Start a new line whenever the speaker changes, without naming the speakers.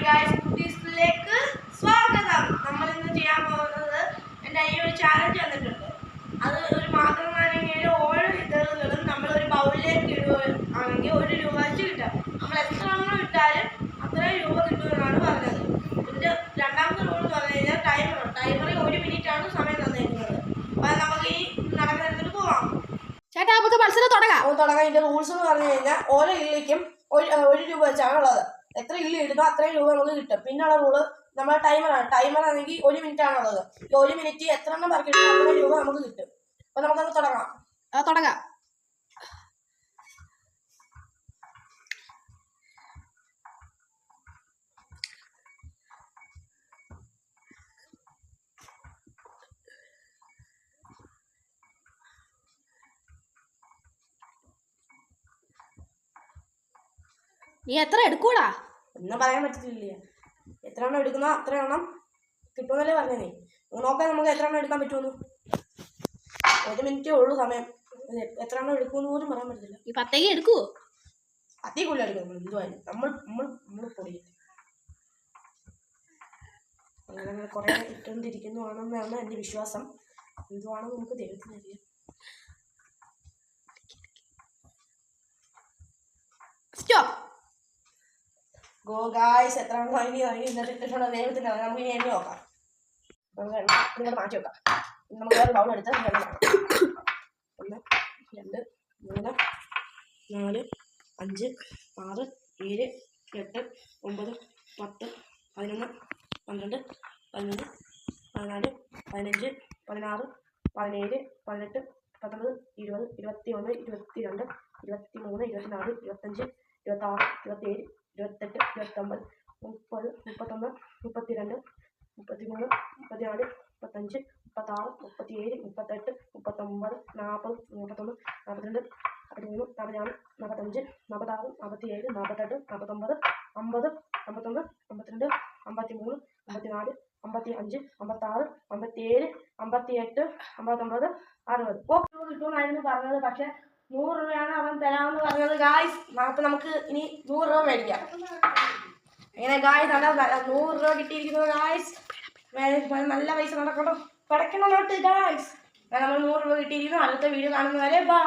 ചേട്ടാ
നമുക്ക് മത്സരം തുടങ്ങാം
തുടങ്ങാം ഇതിൻ്റെ റൂൾസ് എന്ന് പറഞ്ഞു കഴിഞ്ഞാൽ ഓരോ ഇല്ലേക്കും ഒരു രൂപ വെച്ചാണ് ഉള്ളത് എത്ര ഇല്ല ഇടുന്നോ അത്രയും രൂപ നമുക്ക് കിട്ടും പിന്നെയുള്ള റൂള് നമ്മുടെ ടൈമറാണ് ടൈമർ ആണെങ്കിൽ ഒരു മിനിറ്റ് ആണുള്ളത് ഈ ഒരു മിനിറ്റ് എത്ര എണ്ണം പറക്കിട്ടോ അത്രയും രൂപ നമുക്ക് കിട്ടും അപ്പൊ നമുക്കത് തുടങ്ങാം
തുടങ്ങാം നീ എത്ര എടുക്കൂടാ
ഒന്നും പറയാൻ പറ്റത്തില്ല എത്ര എണ്ണം എടുക്കുന്നോ അത്ര എണ്ണം കിട്ടുമെന്നല്ലേ പറഞ്ഞേ നോക്കാൻ നമുക്ക് എത്ര എണ്ണം എടുക്കാൻ പറ്റുമെന്ന് ഒരു മിനിറ്റേ ഉള്ളൂ സമയം എത്ര എണ്ണം എടുക്കുമെന്ന് പോലും പറയാൻ പറ്റത്തില്ല
ഈ പത്തേക്ക് എടുക്കുവോ
അതേ കൂടുതൽ എടുക്കും നമ്മൾ നമ്മൾ നമ്മൾ നമ്മൾ പൊടിയും അങ്ങനെ നമ്മൾ കുറേ ഇട്ടുകൊണ്ടിരിക്കുന്നതാണെന്നാണ് എൻ്റെ വിശ്വാസം എന്തുവാണെന്ന് നമുക്ക് അറിയാം സ്റ്റോപ്പ് ഗോ ഗായ്സ് എത്ര ഇനി ഇന്നത്തെ ഇട്ടിട്ടുള്ള ദൈവത്തിൻ്റെ നമുക്ക് ഇനി എണ്ണി നോക്കാം നമുക്ക് മാറ്റി വെക്കാം നമുക്ക് വേറെ ബൗൺ എടുത്ത് ഒന്ന് രണ്ട് മൂന്ന് നാല് അഞ്ച് ആറ് ഏഴ് എട്ട് ഒമ്പത് പത്ത് പതിനൊന്ന് പന്ത്രണ്ട് പതിനൊന്ന് പതിനാല് പതിനഞ്ച് പതിനാറ് പതിനേഴ് പതിനെട്ട് പത്തൊമ്പത് ഇരുപത് ഇരുപത്തി ഒന്ന് ഇരുപത്തി രണ്ട് ഇരുപത്തി മൂന്ന് ഇരുപത്തിനാല് ഇരുപത്തഞ്ച് ഇരുപത്താറ് ഇരുപത്തേഴ് മുപ്പത്തൊന്ന് മുപ്പത്തിരണ്ട് മുപ്പത്തിമൂന്ന് മുപ്പത്തിനാല് മുപ്പത്തഞ്ച് മുപ്പത്താറ് മുപ്പത്തിയേഴ് മുപ്പത്തെട്ട് മുപ്പത്തൊമ്പത് നാൽപ്പത് നാൽപ്പത്തൊന്ന് നാൽപ്പത്തിരണ്ട് നാൽപ്പത്തിമൂന്ന് നാൽപ്പത്തിനാല് നാൽപ്പത്തഞ്ച് നാൽപ്പത്താറ് നാൽപ്പത്തിയേഴ് നാൽപ്പത്തെട്ട് നാൽപ്പത്തൊമ്പത് അമ്പത് അമ്പത്തൊന്ന് അമ്പത്തിരണ്ട് അമ്പത്തിമൂന്ന് അമ്പത്തിനാല് അമ്പത്തി അഞ്ച് അമ്പത്താറ് അമ്പത്തിയേഴ് അമ്പത്തിയെട്ട് അമ്പത്തൊമ്പത് അറുപത് ഓക്കെ കിട്ടുമെന്നായിരുന്നു പറഞ്ഞത് പക്ഷെ നൂറ് രൂപയാണ് അവൻ തരാമെന്ന് പറഞ്ഞത് ഗായ് അപ്പം നമുക്ക് ഇനി നൂറ് രൂപ മേടിക്കാം അങ്ങനെ ഗായ്സ് നല്ല നൂറ് രൂപ കിട്ടിയിരിക്കുന്നത് ഗായ്സ് നല്ല പൈസ നടക്കണം പടക്കണം നോട്ട് ഗായ്സ് നമ്മൾ നൂറ് രൂപ കിട്ടിയിരിക്കുന്നു അടുത്ത വീഡിയോ കാണുന്നവരെ ബൈ